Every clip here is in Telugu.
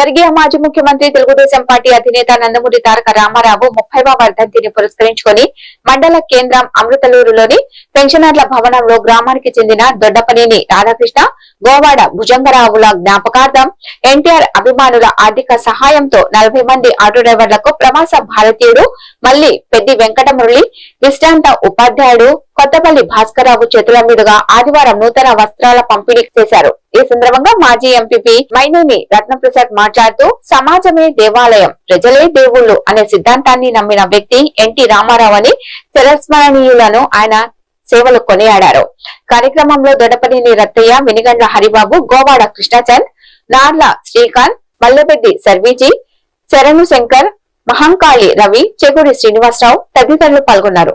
స్వర్గీయ మాజీ ముఖ్యమంత్రి తెలుగుదేశం పార్టీ అధినేత నందమూరి తారక రామారావు ముప్పైవ వర్ధంతిని పురస్కరించుకొని మండల కేంద్రం అమృతలూరులోని పెన్షనర్ల భవనంలో గ్రామానికి చెందిన దొడ్డపనేని రాధాకృష్ణ గోవాడ భుజంగరావుల జ్ఞాపకార్థం ఎన్టీఆర్ అభిమానుల ఆర్థిక సహాయంతో నలభై మంది ఆటో డ్రైవర్లకు ప్రవాస భారతీయుడు మళ్ళీ పెద్ది వెంకటమురళి విశ్రాంత ఉపాధ్యాయుడు కొత్తపల్లి భాస్కరరావు చేతుల మీదుగా ఆదివారం నూతన వస్త్రాల పంపిణీ చేశారు. ఈ సందర్భంగా మాజీ ఎంపీపీ మైనేని రత్నప్రసాద్ మాట్లాడుతూ సమాజమే దేవాలయం. ప్రజలే దేవుళ్ళు అనే సిద్ధాంతాన్ని నమ్మిన వ్యక్తి ఎన్టీ రామారావు అని చిరస్మరణీయులను ఆయన సేవలు కొనియాడారు. కార్యక్రమంలో దొడపనేని రత్తయ్య మినిగండ్ల హరిబాబు గోవాడ కృష్ణచంద్ నార్ల శ్రీకాంత్ మల్లెపెద్ది సర్వీజీ శరణు శంకర్ మహంకాళి రవి చెగుడి శ్రీనివాసరావు తదితరులు పాల్గొన్నారు.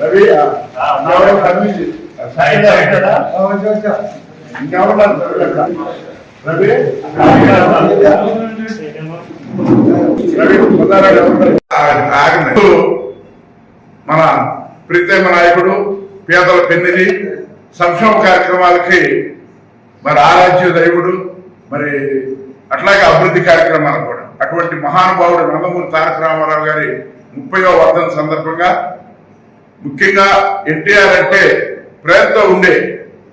రవి రవి. మన ప్రీతమ నాయకుడు పేదల పెన్నిది సంక్షేమ కార్యక్రమాలకి మరి ఆరాధ్య దైవుడు మరి అట్లాగే అభివృద్ధి కార్యక్రమాలు కూడా అటువంటి మహానుభావుడు నందమూరి తారక రామారావు గారి ముప్పైవ వర్ధన సందర్భంగా ముఖ్యంగా ఎన్టీఆర్ అంటే ప్రేమతో ఉండే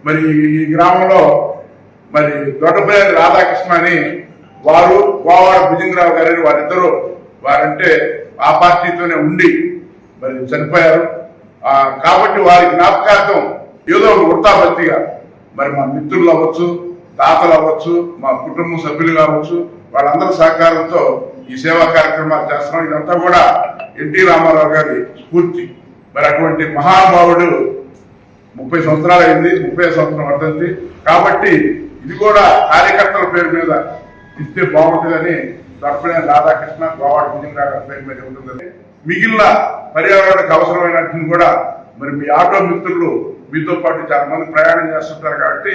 మరి ఈ గ్రామంలో మరి దొడ్డపల్లి రాధాకృష్ణ అని వారు గోవాడ భుజంగరావు గారని వారిద్దరూ వారంటే ఆ పార్టీతోనే ఉండి మరి చనిపోయారు. కాబట్టి వారి జ్ఞాపకార్థం ఏదో ఒక వృత్తాపత్తిగా మరి మా మిత్రులు అవ్వచ్చు దాతలు అవ్వచ్చు మా కుటుంబ సభ్యులు కావచ్చు వాళ్ళందరి సహకారంతో ఈ సేవా కార్యక్రమాలు చేస్తున్నాం. ఇదంతా కూడా ఎన్టీ రామారావు గారి స్ఫూర్తి. మరి అటువంటి మహానుభావుడు ముప్పై సంవత్సరాలు అయింది ముప్పై సంవత్సరం పడుతుంది. కాబట్టి ఇది కూడా కార్యకర్తల పేరు మీద ఇస్తే బాగుంటుందని తప్పనే రాధాకృష్ణ గోవాడ భుజంగా పేరు మీద ఉంటుందని. మిగిలిన పర్యావరణకు అవసరమైనట్టు కూడా మరి మీ ఆటో మిత్రులు మీతో పాటు చాలా మంది ప్రయాణం చేస్తుంటారు కాబట్టి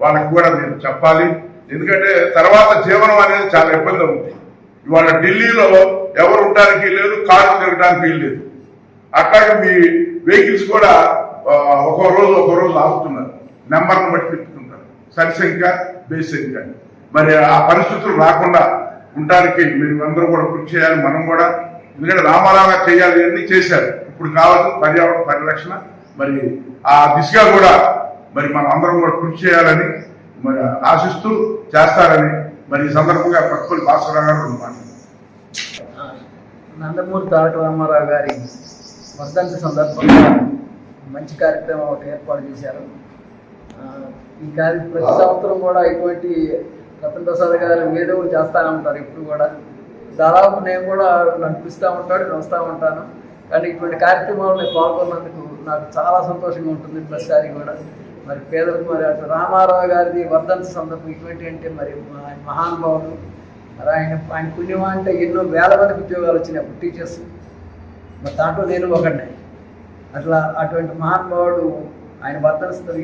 వాళ్ళకి కూడా మీరు చెప్పాలి. ఎందుకంటే తర్వాత జీవనం అనేది చాలా ఇబ్బంది ఉంది ఇవాళ ఢిల్లీలో ఎవరు ఉండడానికి లేదు కార్లు తిరగడానికి లేదు. అట్లాగే మీ వెహికల్స్ కూడా ఒక ఒక్కో రోజు ఒక్కో రోజు ఆపుతున్నారు నెంబర్ను బట్టి తిప్పుతుంటారు సరిసంఖ్య బేసంఖ్య మరి ఆ పరిస్థితులు రాకుండా ఉండడానికి మీరు అందరూ కూడా కృషి చేయాలి మనం కూడా. ఎందుకంటే రామారావు చేయాలి అన్ని చేశారు. ఇప్పుడు కావాల్సిన పర్యావరణ పరిరక్షణ మరి ఆ దిశగా కూడా మరి మనం అందరం కూడా కృషి చేయాలని మరి ఆశిస్తూ చేస్తారని మరి ఈ సందర్భంగా పక్కపల్లి భాస్కరరావు గారు నందమూరి తారక రామారావు గారి వర్ధంతి సందర్భంగా మంచి కార్యక్రమం ఒకటి ఏర్పాటు చేశారు. ఈ కార్య ప్రతి సంవత్సరం కూడా ఇటువంటి రతన్ ప్రసాద్ గారు ఏదో చేస్తూ చేస్తూనే ఉంటారు ఇప్పుడు కూడా. దాదాపు నేను కూడా నడిపిస్తూ ఉంటాడు నేను వస్తూ ఉంటాను. కానీ ఇటువంటి కార్యక్రమాలు నేను పాల్గొన్నందుకు నాకు చాలా సంతోషంగా ఉంటుంది ప్రతిసారి కూడా. మరి పేదలకు మరి అటు రామారావు గారిది వర్ధంతి సందర్భం ఇటువంటి అంటే మరి ఆయన మహానుభావులు మరి ఆయన ఆయన పుణ్యం అంటే ఎన్నో వేల మందికి ఉద్యోగాలు వచ్చినాయి టీచర్స్ మరి దాంట్లో నేను ఒకడినే. అట్లా అటువంటి మహానుభావుడు ఆయన వర్ధన